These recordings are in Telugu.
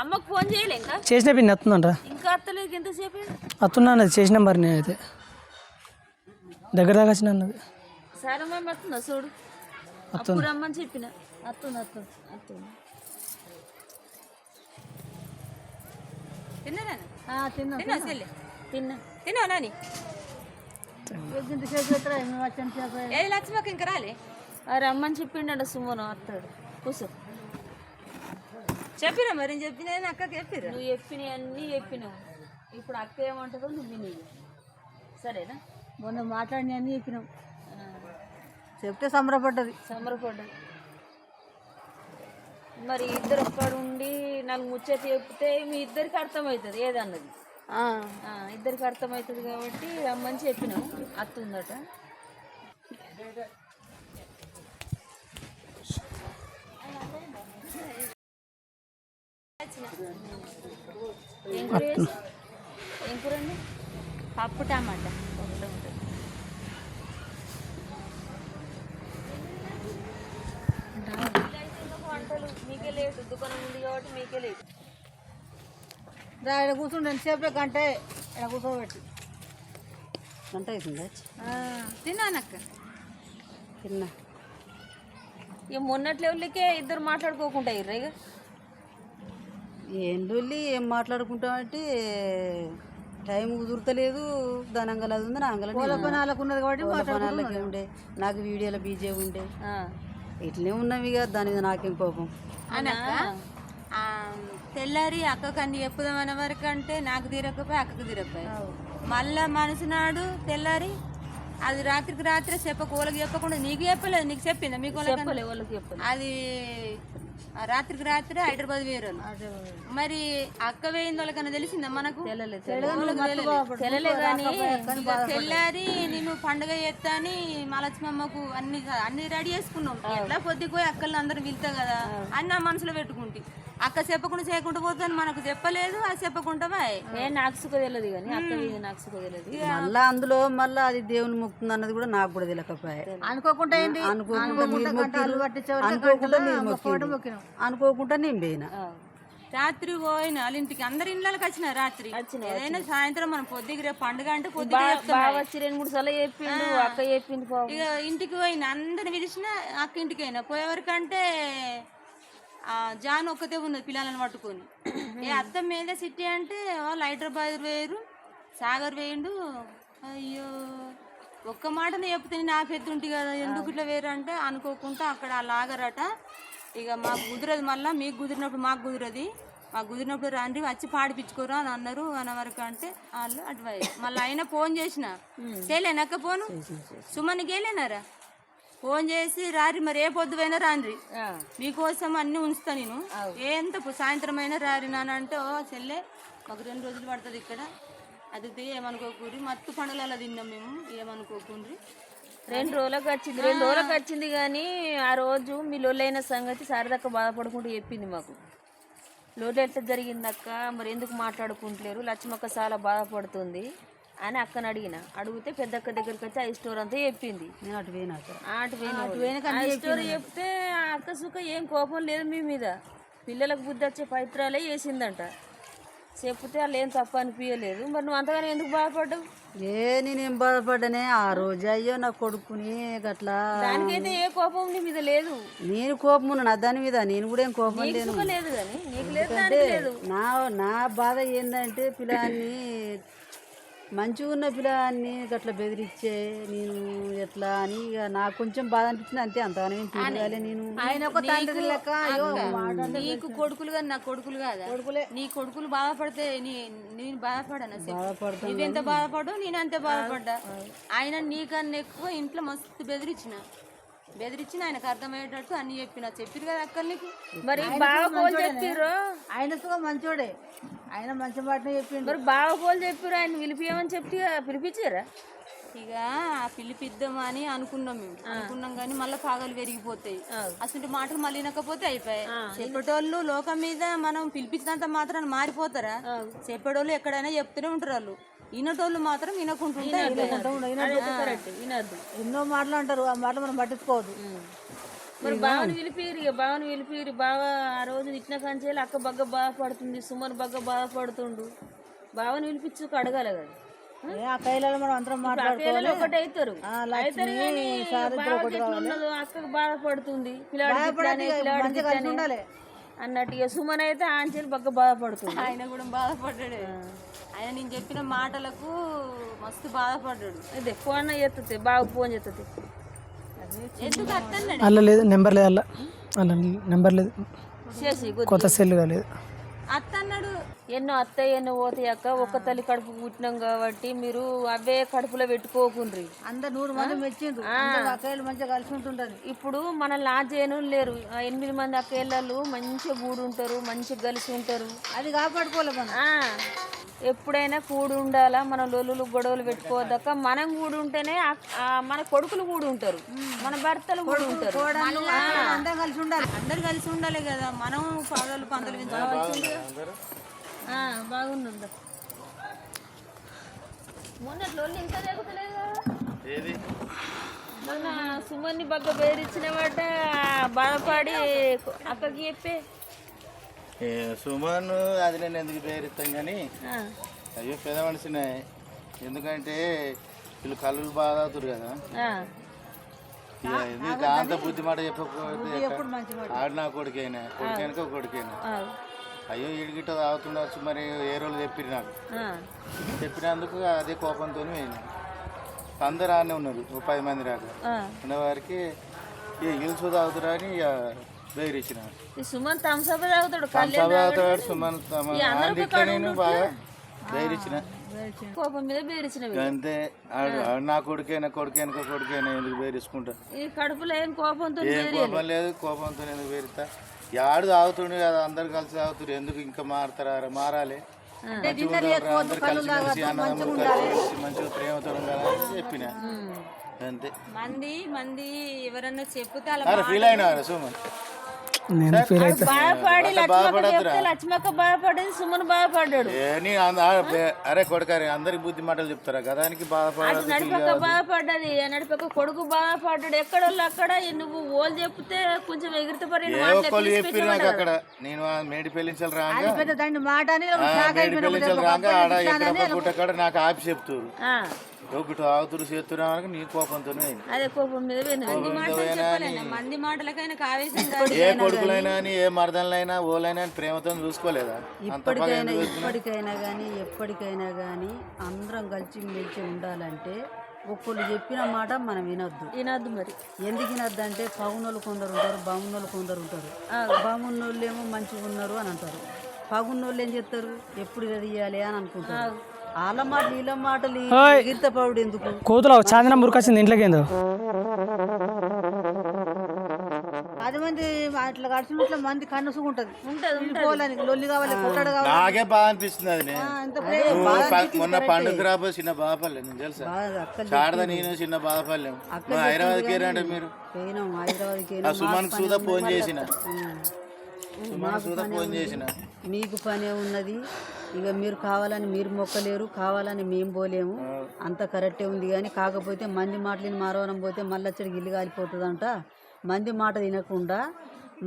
అమ్మకు ఫోన్ చేయలే ఇంకా? చేసిన పిన్ని వస్తుందంట ఇంకా అత్తలేదు ఎంతసేపు? వస్తున్నా అన్నది చేసిన మరి నేనైతే. దగ్గర దాకా వచ్చిన అన్నది. సరే మేము వస్తుందా చూడు. అప్పుడు రమ్మని చెప్పిన. అత్తుంది అత్తుంది అత్తుంది. తిన్నారా తిన్నా తిన్నా. చెల్లి? తిన్నా. తిన్నావు నాని? ఏది లక్ష్మక్క ఇంకా రాలే? రమ్మని చెప్పిండ సుమను అత్తాడు. కూర్చో. చెప్పినా మరి చెప్పినా అక్కకి చెప్పిరా? నువ్వు చెప్పినవి అన్నీ చెప్పినావు ఇప్పుడు అక్క ఏమంటుందో నువ్వు వినేది సరేనా? మొన్న మాట్లాడిన అన్ని చెప్పినాం చెప్తే సంబరపడ్డది. సంబరపడ్డది. మరి ఇద్దరు ఒక్కడ ఉండి నాకు ముచ్చట చెప్తే మీ ఇద్దరికి అర్థమవుతుంది ఏదన్నది? ఇద్దరికి అర్థమవుతుంది కాబట్టి రమ్మని చెప్పినాం అత్త ఏం కూర అండి పప్పు టమాటా వంటలు మీకే లేటు దుకాణం ఉంది కాబట్టి మీకే లేటు రా ఇక్కడ కూర్చుంటే ఎంతసేపే గంట? ఇక్కడ కూర్చోబెట్టి. గంట అవుతుందా తిన్నానక్క తిన్నా ఇక మొన్నటి లెవెల్కే ఇద్దరు మాట్లాడుకోకుండా ఇర్రా ఇక? ఏం లొల్లి ఏం మాట్లాడుకుంటామంటే టైం కుదురుతలేదు దాని అంగల అది ఉంది నా అంగల ఉన్నది కాబట్టి ఉండే. నాకు వీడియోలో బీజే ఉండే. ఆ. ఇట్లనే ఉన్నవి ఇక దాని మీద నాకేం కోపం. తెల్లారి అక్కకు అన్ని చెప్పుదామనే వరకు అంటే నాకు తీరకపోయి అక్కకు తీరకపోయి. మళ్ళా మనసు నాడు తెల్లారి అది రాత్రికి రాత్రి చెప్ప కోలకి చెప్పకుండా నీకు చెప్పలేదు నీకు చెప్పిందా? మీకు వాళ్ళకి అది ఆ రాత్రికి రాత్రి హైదరాబాద్ వేరు మరి అక్క వేయింది వాళ్ళకన్నా తెలిసిందా మనకు? వాళ్ళకి కానీ తెల్లారి నేను పండుగ చేస్తా అని మలక్ష్మమ్మకు అన్ని అన్ని రెడీ చేసుకున్నాం. ఎట్లా పొద్దుపోయి అక్కల్ని అందరు వెళ్తా కదా? అని నా మనసులో పెట్టుకుంటే. అక్క చెప్పకుండా చేయకుండా పోతాను మనకు చెప్పలేదు అది చెప్పకుండా బాయ్. ఏ నాకు తెలియదు కానీ అక్క నాకు తెలియదు. మళ్ళా అందులో మళ్ళా అది దేవుని ముక్తుంది అన్నది కూడా నాకు కూడా తెలియకపోయా అనుకోకుండా అనుకోకుండా అనుకోకుండా. అనుకోకుండా నేను పోయినా. రాత్రి పోయిన వాళ్ళ ఇంటికి అందరి ఇళ్ళకి వచ్చిన రాత్రి. ఏదైనా సాయంత్రం మనం పొద్దుకి రేపు పండుగ అంటే పొద్దుగా రెండు మూడు సార్లు చెప్పిండు అక్క చెప్పింది పాపం. ఇక ఇంటికి పోయిన అందరిని పిలిచిన అక్క ఇంటికి అయినా పోయేవరకంటే ఆ జాన్ ఒక్కతే ఉన్నది పిల్లలను పట్టుకొని. ఏ అత్త మీద సిట్టి అంటే వాళ్ళు హైదరాబాద్ వేరు సాగర్ వేయండు అయ్యో. ఒక్క మాటనే చెప్తే నా పెద్ద కదా? ఎందుకు ఇట్లా వేరు అంటే అనుకోకుండా అక్కడ వాళ్ళు ఆగరట ఇక మాకు కుదరదు మళ్ళీ మీకు కుదిరినప్పుడు మాకు కుదరది. మాకు కుదిరినప్పుడు రండి వచ్చి పాడిపించుకోరు అని అన్నారు అన్న వరకు అంటే వాళ్ళు అటువైపు మళ్ళీ అయినా ఫోన్ చేసిన. చేయలేనక్క ఫోను? సుమన్కి వెళ్ళినారా ఫోన్ చేసి రారి మరి ఏ పొద్దు పోయినా రాండ్రి. మీకోసం అన్ని ఉంచుతా నేను. ఎంత పు- సాయంత్రం అయినా రారి నాన్న అంటే ఓ చెల్లె మాకు రెండు రోజులు పడుతుంది ఇక్కడ. అది ఏమనుకోకూరి మత్తు పండుగలలో తిన్నాం మేము ఏమనుకోకుండ్రి రెండు రోజులకు వచ్చింది రెండు రోజులకు వచ్చింది కానీ ఆ రోజు మీ లొల్లైన సంగతి శారదక్క బాధపడుకుంటూ చెప్పింది మాకు. లోటు ఎట్లా జరిగింది అక్క మరి ఎందుకు మాట్లాడుకుంటలేరు? లక్ష్మక్క చాలా బాధపడుతుంది అని అక్కని అడిగిన. అడిగితే పెద్దక్క దగ్గరికి వచ్చి ఆ స్టోర్ అంతా చెప్పింది. ఆ స్టోరీ చెప్తే అక్క సుఖ ఏం కోపం లేదు మీ మీద. పిల్లలకు బుద్ధి వచ్చే పవిత్రాలే చేసిందంట. చెప్తే వాళ్ళు ఏం తప్పు అనిపించలేదు మరి నువ్వు అంతగానే ఎందుకు బాధపడ్డావు? ఏ నేనేం బాధపడ్డానే ఆ రోజు అయ్యో నా కొడుకుని గట్లా. దానికైతే ఏ కోపం నీ మీద లేదు. నేను కోపం ఉన్నా దాని మీద నేను కూడా ఏం కోపం లేదు కానీ నీకు లేదు లేదు. నా నా బాధ ఏంటంటే పిల్లాన్ని మంచిగా ఉన్న పిల్లాన్ని గట్లా బెదిరించే నేను ఎట్లా అని ఇక నాకు కొంచెం బాధ అనిపించింది. అంతే తిరగాలి నేను. ఆయన ఒక తండ్రి లెక్క నీకు కొడుకులు కానీ నా కొడుకులు కాదా? నీ కొడుకులు బాధపడితే నీ నేను బాధపడాను నువ్వెంత బాధపడ్డావు నేను అంతే బాధపడ్డా? ఆయన నీకన్నా ఎక్కువ ఇంట్లో మస్తు బెదిరించిన బెదిరించిన ఆయనకు అర్థమయ్యేటట్టు అన్ని చెప్పిన. చెప్పిరు కదా అక్కడ నీకు? మరి బాగా పోలు చెప్పిర్రు? ఆయన మంచోడే. ఆయన మంచి మాటనే చెప్పిండు. మరి బాగా పోలు చెప్పిర్రు. ఆయన పిలిపియమని చెప్పి పిలిపించారా? ఇక ఆ పిలిపిద్దామా అని అనుకున్నాం మేము. అనుకున్నాం కానీ మళ్ళీ పాగలు పెరిగిపోతాయి. అసలు మాటలు మళ్ళీ వినకపోతే అయిపోయాయి. చెప్పేటోళ్ళు లోకం మీద మనం పిలిపించినంత మాత్రాన్ని మారిపోతారా? చెప్పేటోళ్ళు ఎక్కడైనా చెప్తూనే ఉంటారు వాళ్ళు. వినటోళ్ళు మాత్రం వినకుంటుంటే వినద్దు ఎన్నో మాటలు అంటారు ఆ మాటలు మనం పట్టించుకోవద్దు. మరి బావని పిలిపిరు ఇక బావని పిలిపిరు. బావ ఆ రోజు ఇట్ల కంచేలు అక్క బగ్గ బాధపడుతుంది సుమన్ బగ్గ బాధపడుతుండు. బావని పిలిపించు అడగాలి కదా. ఏ ఆ కైలాలు మనం అందరం మాట్లాడుకోవాలి. ఒకటి అవుతారు ఉన్నదో అక్కకు బాధపడుతుంది. పిల్లాడు అన్నట్టు ఇక సుమన్ అయితే ఆంచెలు బగ్గ బాధపడుతుంది. ఆయన కూడా బాధపడ్డాడు. ఆయన నేను చెప్పిన మాటలకు మస్తు బాధపడ్డాడు. అదే ఫోన్ ఎత్తుతే బాగా ఫోన్ చేస్తుంది ఎందుకు అల్ల లేదు నెంబర్ లేదు అల్ల. అల్ల నెంబర్ లేదు. కొత్త సెల్ కాలేదు. అత్త అన్నాడు ఎన్నో అత్తయ్య ఎన్నో పోతాయి అక్క. ఒక్క తల్లి కడుపు పుట్టినాం కాబట్టి మీరు అవే కడుపులో పెట్టుకోకుండ్రి. అందరు నూరు మంది మెచ్చిండ్రు. అక్కలు మంచిగా కలిసి ఉంటుంటది ఇప్పుడు మన లాజేను లేరు. ఆ ఎనిమిది మంది అక్కయ్యలు మంచిగా కూడి ఉంటారు మంచిగా కలిసి ఉంటారు. అది ఆ, ఎప్పుడైనా కూడి ఉండాలా? మన లొల్లులు గొడవలు పెట్టుకోవద్దక్క. మనం కూడి ఉంటేనే మన కొడుకులు కూడి ఉంటారు. మన భర్తలు కూడి ఉంటారు. అందరం కలిసి ఉండాలి. అందరు కలిసి ఉండాలి కదా. మనం పందలు ఆ, బాగుంది మొన్న లొల్లు ఇంకా జరుగుతలేదు ఏది? మొన్న సుమన్ని బగ్గ బాధపడి అక్కకి చెప్పే. సుమన్ అది నేను ఎందుకు పేరుస్తాం కానీ అయ్యో పెద్ద మనిషినే. ఎందుకంటే వీళ్ళు కళ్ళు బాగా అవుతారు కదా. ఎందుకు అంత బుద్ధి మాట చెప్పకపోతే? ఆడు నా కొడుకైనా కొడుకైనా? కొడుకైనా అయ్యో ఇడిగిట్ట తాగుతుండొచ్చు మరి ఏ రోజు చెప్పిరు నాకు. చెప్పినందుకు అదే కోపంతో పోయినా. అందరు ఆనే ఉన్నారు పది మంది రాక. ఉన్నవారికి ఇక ఇల్సు తాగుతురా అని ఈ సుమన్ థమ్స్అప్ తాగుతాడు కళ్ళు సభ తాగుతాడు సుమన్ తమ ఇట్లా నేను బాగా బెదిరించిన. కోపం మీద బేరిచినవి అంతే నా కొడుకైనా కొడుకైనా కొడుకైనా ఎందుకు బెదిరించుకుంటా? ఈ కడుపులో ఏం కోపంతో ఏం కోపం లేదు కోపంతో ఎందుకు బెదిరిస్తా? యాడు తాగుతుండే కదా అందరు కలిసి తాగుతారు ఎందుకు ఇంకా మారుతారా? మారాలి. అందరు కలిసి అన్నదమ్ములు కలిసి మంచిగా ప్రేమతో ఉండాలని చెప్పిన. అంతే. మంది మంది ఎవరన్నా అరే ఫీల్ అయినా సుమన్? నేను ఫీల్ అవుతా బాధపడి లక్ష్మక్క చెప్తే లక్ష్మక్క బాధపడింది సుమన్ బాధపడ్డాడు ఏ నీ అంద- ఆ అరే కొడుకారే అందరికి బుద్ధి మాటలు చెప్తారా? గదానికి బాధపడదు నడిపక్క బాధపడ్డది ఆ నడిపక్క కొడుకు బాధపడ్డాడు ఎక్కడోళ్ళు అక్కడ నువ్వు ఓళ్ళు చెప్తే కొంచెం ఎగిరితే పరి ఏ ఒక్కళ్ళు చెప్పిరు నాకు అక్కడ. నేను ఆ మేడి పెళ్ళించాలి రాగా పెద్ద దాన్ని మాట అని ఆ, మేడి పెళ్ళించాలి రాగా ఆడ ఎక్కడ నాకు ఆపి చెప్తారు ఒకటి ఆగుతురు చేస్తున్నా అనగా నీ కోపంతో అదే కోపం మీద మంది మాటలకైనా. ఏ కొడుకులైనా అని ఏ మరదలైనా ఓలైనా అని ప్రేమతో చూసుకోలేదా? ఇప్పటికైనా? ఇప్పటికైనా కానీ ఎప్పటికైనా కానీ అందరం కలిసి మెలిసి ఉండాలంటే ఒక్కళ్ళు చెప్పిన మాట మనం వినొద్దు. వినద్దు మరి. ఎందుకు వినొద్దు అంటే పగునోళ్ళు కొందరు ఉంటారు బాగున్నోళ్ళు కొందరు ఉంటారు. బాగున్నోళ్ళు ఏమో మంచిగా ఉన్నారు అని అంటారు. పగున్నోళ్ళు ఏం చేస్తారు ఎప్పుడు ఇవ్వాలి అని అనుకుంటారు. కోతులో చాందనం మురికొచ్చింది ఇంట్లోకి ఏందో? పది మంది అట్లా కలిసి మంది కన్ను ఉంటది ఉంటది. పోలని లొల్లి కావాలి నాకే బాగా అనిపిస్తుంది అది. మొన్న పండుగ రాబోయే చిన్న బాధపడలే నేను తెలుసా? చాడద నేను చిన్న బాధపడలేము నువ్వు హైదరాబాద్కి ఏరంటే మీరు? సుమన్ సూదా ఫోన్ చేసిన. సుమన్ సూదా ఫోన్ చేసిన. మీకు పనే ఉన్నది. ఇక మీరు కావాలని మీరు మొక్కలేరు కావాలని మేము పోలేము. అంత కరెక్టే ఉంది కానీ కాకపోతే మంది మాటలు మారవరం పోతే మళ్ళీ వచ్చడికి ఇల్లు కాలిపోతుందంట. మంది మాట తినకుండా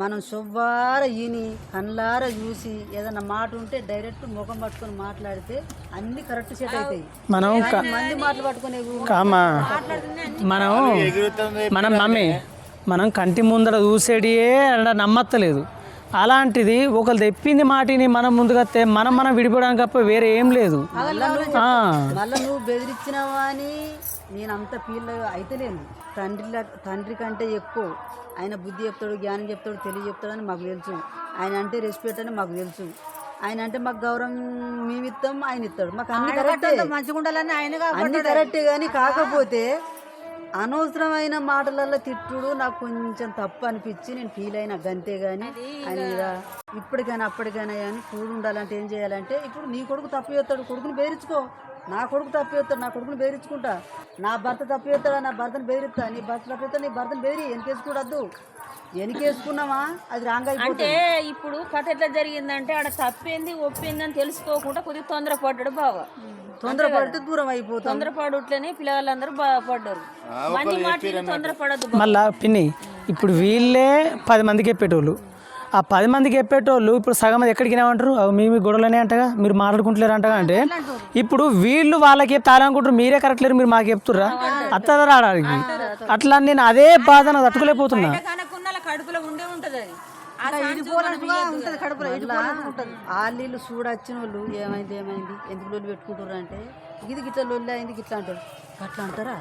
మనం శుభ్వార ఈని కళ్ళార చూసి ఏదన్నా మాట ఉంటే డైరెక్ట్ ముఖం పట్టుకొని మాట్లాడితే అన్ని కరెక్ట్ సెట్ అవుతాయి. మనం మంది మాటలు పట్టుకునే కామా మనం మనం మమ్మీ మనం కంటి ముందర చూసేటియే అలా నమ్మత్తలేదు. అలాంటిది ఒకరు తెప్పింది మాటిని మనం ముందుకొస్తే మనం మనం విడిపోవడానికి తప్ప వేరే ఏం లేదు. మళ్ళీ నువ్వు బెదిరించినావా అని నేను అంత ఫీల్ అయితలేను తండ్రి తండ్రి కంటే ఎక్కువ ఆయన బుద్ధి చెప్తాడు జ్ఞానం చెప్తాడు తెలియ చెప్తాడని మాకు తెలుసు. ఆయన అంటే రెస్పెక్ట్ అని మాకు తెలుసు. ఆయన అంటే మాకు గౌరవం మేము ఇస్తాం ఆయన ఇస్తాడు. మాకు అన్ని కరెక్టే. మంచిగా ఉండాలని అన్ని కరెక్టే కానీ కాకపోతే అనవసరమైన మాటలలో తిట్టుడు నాకు కొంచెం తప్పు అనిపించి నేను ఫీల్ అయినా గంతే కానీ ఆయన మీద ఇప్పటికైనా అప్పటికైనా కానీ కూడు ఉండాలంటే ఏం చేయాలంటే ఇప్పుడు నీ కొడుకు తప్పు చేస్తాడు కొడుకుని బెదిరించుకో నా కొడుకు తప్పు చేస్తాడు నా కొడుకుని బెదిరించుకుంటా. నా భర్త తప్పు చేస్తాడా నా భర్తను బెదిరిస్తా. నీ భర్త తప్పు చేస్తాడు నీ భర్తను బెదిరి వెనకేసుకోవద్దు వెనకేసుకున్నావా అది రాంగ్ అంటే అయిపోతుంది ఇప్పుడు కథ ఎట్లా జరిగిందంటే ఆడ తప్పేంది ఒప్పింది అని తెలుసుకోకుండా కొద్దిగా తొందరపడ్డాడు బావ. తొందరపడితే దూరం అయిపోతాం. తొందరపడుట్లనే పిల్లలందరూ బాధపడ్డారు. మంది మాటలు తొందరపడద్దు మళ్ళా పిన్ని ఇప్పుడు వీళ్ళే పది మందికి చెప్పేటోళ్ళు. ఆ పది మందికి చెప్పేటోళ్ళు ఇప్పుడు సగం మంది ఎక్కడికి ఏమంటారు అవి మీ మీ గొడవలనే అంటగా? మీరు మాట్లాడుకుంటలేరు అంటగా అంటే? ఇప్పుడు వీళ్ళు వాళ్ళకి చెప్తారనుకుంటారు మీరే కరెక్ట్ లేరు మీరు మాకు చెప్తుర్రా? అత్తదా రావడానికి. అట్లా నేను అదే బాధ నాకు తట్టుకోలేకపోతున్నా కడుపులో ఉండే ఉంటది అది. ఆ ఉంటుంది కడుపులో ఉంటుంది. వాళ్ళు చూడొచ్చిన వాళ్ళు ఏమైంది ఏమైంది ఎందుకు లొల్లి పెట్టుకుంటారు అంటే ఇది గిట్ల లొల్లి అయింది గిట్లా అంటారు. అట్లా అంటారా?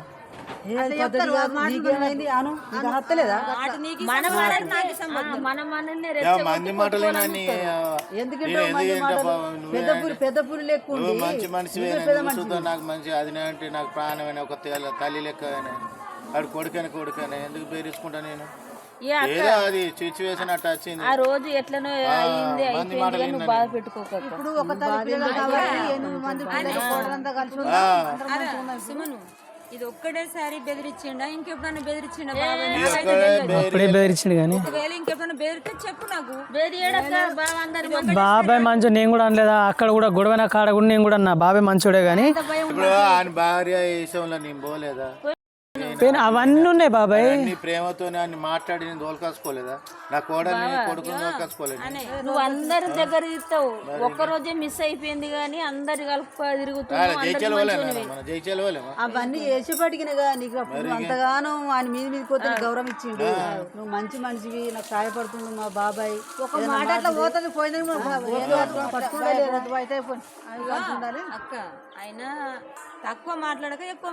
మంది మంచి మాటలు మనిషి నాకు మంచి అది అంటే నాకు ప్రాణమైన ఒక తెల్ల- లెక్క ఆడు కొడుకని కొడుకని ఎందుకు బేరించుకుంటా నేను? అది సిచ్యువేషన్ అట్లా వచ్చింది. ఆ రోజు ఎట్లనో అయింది అయిపోయింది నువ్వు బాధ పెట్టుకోక ఇప్పుడు ఒక తల్లి పిల్లలు కాబట్టి ఎనిమిది మంది పిల్లలు కోడలంతా కలిసి ఇది ఒక్కడేసారి బెదిరించిండా ఇంకెప్పుడన్నా బెదిరించిండా అప్పుడే బెదిరించిండు కానీ. ఒకవేళ ఇంకెప్పుడన్నా బెదిరితే చెప్పు నాకు. బాబాయ్ మంచో నేను కూడా అనలేదా? అక్కడ కూడా గొడవైన కాడ కూడా నేను కూడా అన్నా. బాబాయ్ మంచోడే కానీ. ఇప్పుడు ఆయన భార్య విషయంలో నేను పోలేదా? పెయిన్ అవన్నీ ఉన్నాయి బాబాయ్ నీ ప్రేమతో ఆయన మాట్లాడి నేను దోలకాసుకోలేదా? నా కోడని కొడుకుని దోలకాసుకోలేదు? నువ్వు అందరి దగ్గర ఇస్తావు ఒక్క రోజే మిస్ అయిపోయింది కానీ అందరి కలుపు పోలేమా అవన్నీ వేసేపటికినగా నీకు అప్పుడు అంతగానో ఆయన మీద మీద పోతే గౌరవం ఇచ్చిండు. నువ్వు మంచి మనిషివి నాకు సహాయపడుతుండు మా బాబాయ్. ఒక మాట అట్లా పోతుంది పోయిందని ఉండాలి అక్క. అయినా తక్కువ మాట్లాడక ఎక్కువ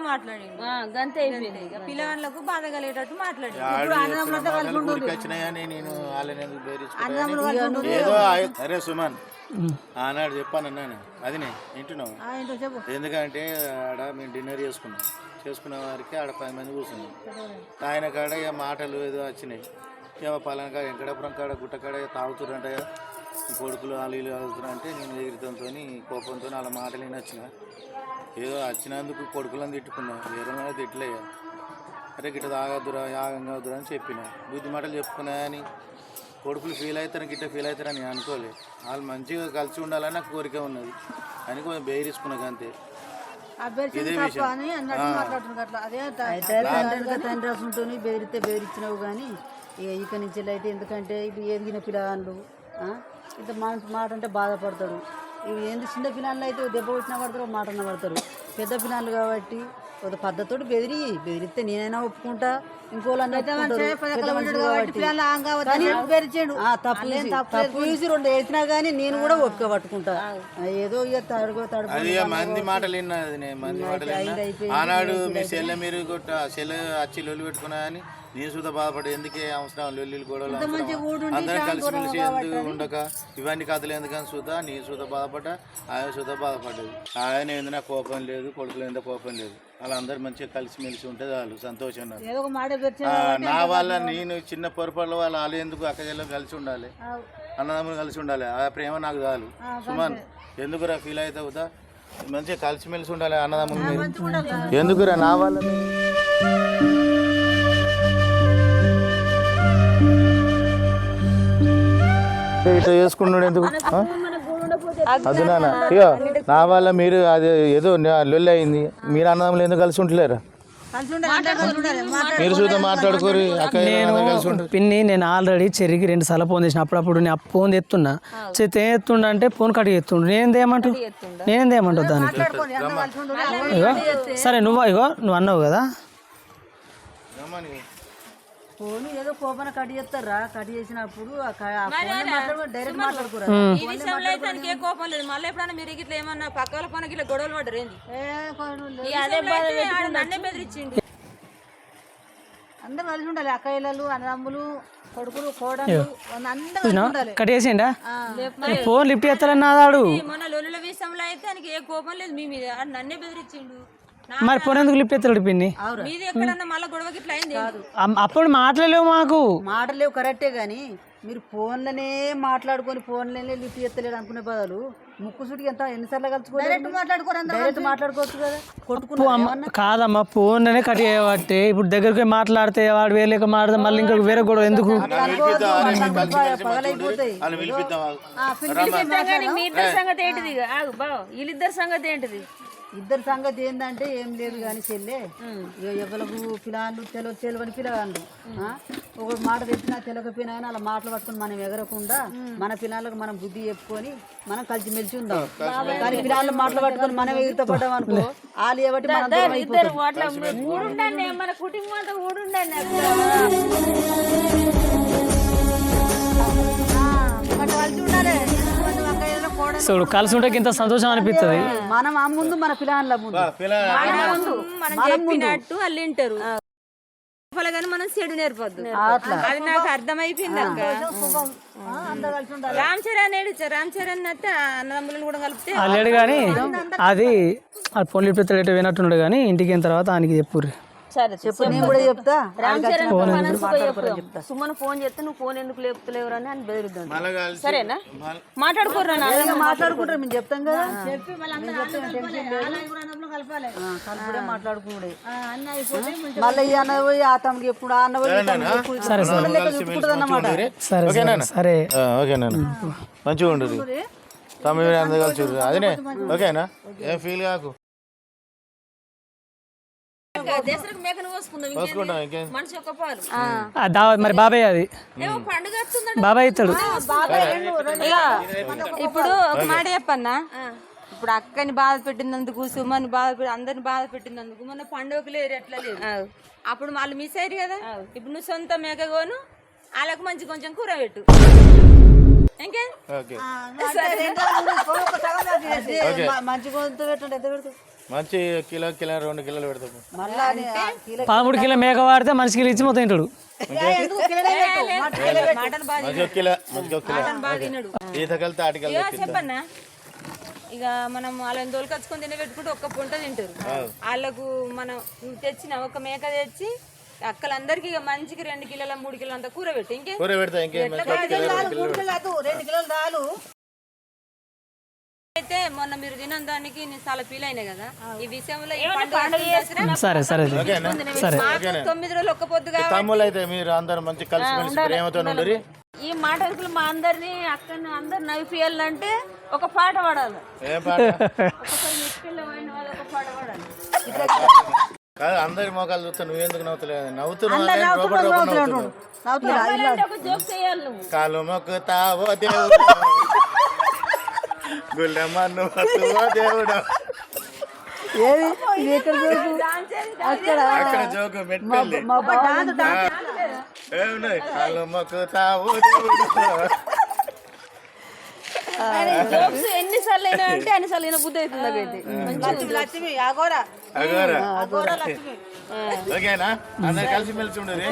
గంతే అయిపోయింది ఇక పిల్లగాళ్ళకు బాధ కలిగేటట్టు అరే సుమన్ ఆనాడు చెప్పాను అన్నాను. అది నేను వింటున్నావు? ఎందుకంటే ఆడ మేము డిన్నర్ చేసుకున్నాం. చేసుకున్న వారికి ఆడ పది మంది కూర్చున్నాం ఆయన కాడ ఇక మాటలు ఏదో వచ్చినాయి. ఇక పలానా కాడ వెంకటాపురం కాడ గుట్ట కాడ తాగుతురంట కొడుకులు వాళ్ళు వీళ్ళు అంటే నేను ఎగిరితంతో కోపంతో వాళ్ళ మాటలు నేను వచ్చిన ఏదో వచ్చినందుకు కొడుకులను తిట్టుకున్నా వేరే తిట్టలేయ? అరే గిట్ట తాగద్దురా యాగం కావద్దురా అని చెప్పిన. బుద్ధి మాటలు చెప్పుకున్నా అని కొడుకులు ఫీల్ అవుతారని గిట్ట ఫీల్ అవుతారని అనుకోలే. వాళ్ళు మంచిగా కలిసి ఉండాలని నాకు కోరిక ఉన్నది. అని కొంచెం బెయిరించుకున్నాక అంతే అభ్యర్థి తప్ప అని అన్నట్టు మాట్లాడుతున్నారు అట్లా. అదే త- అయితే తండ్రి రాసుంటోని బెదిరితే బెదిరించినావు కానీ ఇక నుంచి అయితే ఎందుకంటే ఇప్పుడు ఎదిగిన పిల్లగాళ్ళు ఆ, ఇంత మాట మాట అంటే బాధపడతాడు. ఇవి ఏంది చిన్న పిల్లలు అయితే దెబ్బ కొట్టినా పడతారు అన్న పడతారు. పెద్ద పిల్లలు కాబట్టి ఒక పద్ధతితో బెదిరి బెదిరిస్తే నేనైనా ఒప్పుకుంటా తప్పు చూసి- రెండు వేసినా కానీ నేను కూడా ఒప్పుక పట్టుకుంటా. ఏదో ఇక అది ఇక మంది మాటలు విన్నా అది నేను మంది మాటలు విన్నా. ఆనాడు మీ సెల్ల మీరు సెల్ల వచ్చి లొల్లి పెట్టుకున్నా అని నేను సుధా బాధపడి ఎందుకే అవసరం లొల్లిలు గొడవలు? అందరం కలిసిమెలిసి ఎందుకు ఉండక? ఇవన్నీ కథలు ఎందుకని సుధా నీ సుధా బాధపడ్డా? ఆయన సుధా బాధపడ్డది. ఆయన ఏంది నాకు కోపం లేదు కొడుకులు ఏందో కోపం లేదు. వాళ్ళందరూ మంచిగా కలిసిమెలిసి ఉంటే చాలు సంతోషం నాకు. ఏదో ఒక మాట బెరిచాడు ఆ, నా వల్ల నేను చిన్న పొరపాట్ల వల్ల వాళ్ళు ఎందుకు అక్క చెల్లెలు కలిసి ఉండాలి? అన్నదమ్ములు కలిసి ఉండాలి. ఆ ప్రేమ నాకు చాలు. సుమన్ ఎందుకురా ఫీల్ అవుతావుదా మంచిగా కలిసిమెలిసి ఉండాలి అన్నదమ్ములు ఎందుకురా నా వల్ల? ఇట్లా చేసుకున్నాడు ఎందుకు? అది నాన్న ఇక నా వల్ల మీరు అది ఏదో లొల్లి అయింది. మీరు అన్నదమ్ములు ఎందుకు కలిసి ఉంటలేరా మీరు చూద్దాం మాట్లాడుకోరు అక్క నేను పిన్ని నేను ఆల్రెడీ చెర్రికి రెండు సార్లు ఫోన్ చేసిన. అప్పుడప్పుడు నేను ఫోన్ ఎత్తున్నా. చేతి ఏం ఎత్తుండ అంటే ఫోన్ కట్ ఎత్తుండు నేను ఏమంటావు నేను ఏమంటావు దానికి? ఇగో సరే నువ్వు ఇగో నువ్వు అన్నావు కదా. ఫోన్ ఏదో కోపన కట్ చేస్తారా? కట్ చేసినప్పుడు డైరెక్ట్ మాట్లాడుకోరా? ఈ విషయంలో అయితే ఏ కోపం లేదు. మళ్ళీ ఎప్పుడన్నా మీరు ఇట్లా ఏమన్నా పక్క వాళ్ళ పనికి ఇట్లా గొడవలు ఆడ నన్నే బెదిరించిండు. అందరూ కలిసి ఉండాలి. అక్కయ్యలు అన్నదమ్ములు కొడుకులు కోడలు అందరూ ఉండాలి. కట్ చేసిండా? ఫోన్ లిఫ్ట్ చేస్తారని నాదాడు. ఈ మొన్న లొల్లుల విషయంలో అయితే ఏ కోపం లేదు మీ మీద. ఆడు నన్నే బెదిరించిండు. మరి ఫోన్ ఎందుకు లిఫ్ట్ పిన్ని? మీది ఎక్కడన్నా మళ్ళీ గొడవకి ఇట్లా అయింది? అమ్- అప్పుడు మాట్లాడలేవు మాకు. మాటలు లేవు కరెక్టే కానీ మీరు ఫోన్లనే మాట్లాడుకొని ఫోన్లనే లిఫ్ట్ చేస్తలేడు అనుకునే బదులు ముక్కు సుడికి ఎంత ఎన్నిసార్లు మాట్లాడుకోరు డైరెక్ట్ మాట్లాడుకోవచ్చు కదా. కొట్టుకున్నా అమ్మ కాదమ్మా ఫోన్ అనే కట్ చేయబట్టి ఇప్పుడు దగ్గరికి పోయి మాట్లాడితే వాడు వేరే మాట్లాడితే మళ్ళీ ఇంకొక వేరే గొడవ ఎందుకు? పిలిపిద్దాం ఆగు. మీ ఇద్దరి సంగతి ఏంటిది? ఇక? ఆగు బావ. వీళ్ళిద్దరి సంగతి ఏంటిది? ఇద్దరు సంగతి ఏంటంటే ఏం లేదు కానీ చెల్లె ఇక ఎవరికి పిల్లలు తెలవ తెలియని పిల్లగాళ్ళు ఆ? ఒక మాట తెచ్చినా తెలియకపోయినా కానీ అలా మాటలు పట్టుకొని మనం ఎగరకుండా మన పిల్లలకు మనం బుద్ధి చెప్పుకొని మనం కలిసి మెలిసి ఉందాం కానీ పిల్లలు మాటలు పట్టుకొని మనం ఎగురుతా పడ్డాం అనుకో వాళ్ళు మనం ఊడుండండి చూడు కలిసి ఉంటే ఇంత సంతోషం అనిపిస్తుంది మనం ఆ ముందు మన పిల్లల ముందు. మనం చెప్పినట్టు వాళ్ళు వింటారు కానీ మనం చెడు నేర్పొద్దు. అది నాకు అర్థమైపోయింది అక్క. రామ్ చరణ్ ఏడు రామ్ చరణ్ అయితే అన్నదమ్ములను కూడా కలిపితే లేడు కానీ అది అది ఫోన్లు పెద్దలు వినట్టున్నాడు కానీ ఇంటికి తర్వాత ఆయనకి చెప్పుర్రి. సరే చెప్పు నేను కూడా చెప్తా? రామ్ చరణ్ చెప్తాం. సుమన్ ఫోన్ చేస్తే నువ్వు ఫోన్ ఎందుకు లేపుతలేవురా అని అని బెదిరిద్దాం. సరేనా? ఇక మాట్లాడుకుంటారు మేము చెప్తాం కదా. చెప్పి కలుపుడే మాట్లాడుకున్నాడే మళ్ళీ ఈ అన్న పోయి ఆ తమ్ముడికి ఎప్పుడు అన్న పోయి సరే అన్నమాట. ఓకేనా మంచిగా ఉండదు తమ్ముడు అందరు కలిసి. అదేనే. ఓకేనా? ఏం ఫీల్ కాకు. మరి బాబాయ్ అది. బాబాయ్ ఇస్తాడు ఇప్పుడు ఒక మాట చెప్పన్నా. ఇప్పుడు అక్కని బాధ పెట్టినందుకు సుమని బాధ పెట్టి అందరిని బాధ పెట్టినందుకు మన పండుగకు లేరు ఎట్లా లేదు అప్పుడు వాళ్ళు మిస్ అయ్యారు కదా ఇప్పుడు నువ్వు సొంత మేకగోను వాళ్ళకు మంచి కొంచెం కూర పెట్టు. ఇంకే? మంచి మంచి కిలో కిలో రెండు కిలోలు కిలో పదమూడు కిలో మేక వాడితే మనిషి కిలో ఇచ్చి మొత్తం తింటాడు. మంచి కిలో మంచి కిలో ఇక చెప్పన్నా ఇక మనం వాళ్ళని తోలుకొచ్చుకొని తిన పెట్టుకుంటే ఒక్క పుంట తింటారు. వాళ్ళకు మనం తెచ్చిన ఒక మేక తెచ్చి అక్కలందరికి ఇక మంచికి రెండు కిలోల మూడు కిలోల అంత కూర పెట్టి. ఇంకే? కూర పెడతా ఇంకేం రెండు కిలోలు పెడతా. అయితే మొన్న మీరు తినం దానికి నేను చాలా ఫీల్ అయినా కదా. ఈ విషయంలో ఈ పండుగ దసరా? సరే సరే సరే. మాకు తొమ్మిది రోజులు ఒక్క పొద్దుగా తమ్ముళ్ళు అయితే మీరు అందరు మంచి కలిసిమెలిసి ప్రేమతో ఉండరు ఈ మాటలు మా అందరినీ అక్కని అందరు నవ్విపియాలంటే ఒక పాట పాడాలి. ఏం పాట? ఒకసారి మిక్కిల్లో పోయిన వాళ్ళు ఒక పాట పాడాలి. కాదు అందరి మోకాలు చూస్తే నువ్వెందుకు నవ్వుతలేదు నవ్వుతున్నావు నువ్వు. కాలు మొక్కుతావో దేవుడు? గుళ్ళమ్మను వస్తువో దేవుడు. ఏది? ఇది ఎక్కడ జోకు? అక్కడ. అక్కడ జోకు మెట్టిల్లి మా బావ ఏమున్నాయి కాలు మొక్కుతావో దేవుడు. జోక్స్ ఎన్నిసార్లు అయినా అంటే అన్నిసార్లు అయినా బుద్ధి అవుతుంది నాకైతే లక్ష్మి అగోరా అగోరా ఓకేనా? అందరు కలిసి మెలిసి ఉండదు.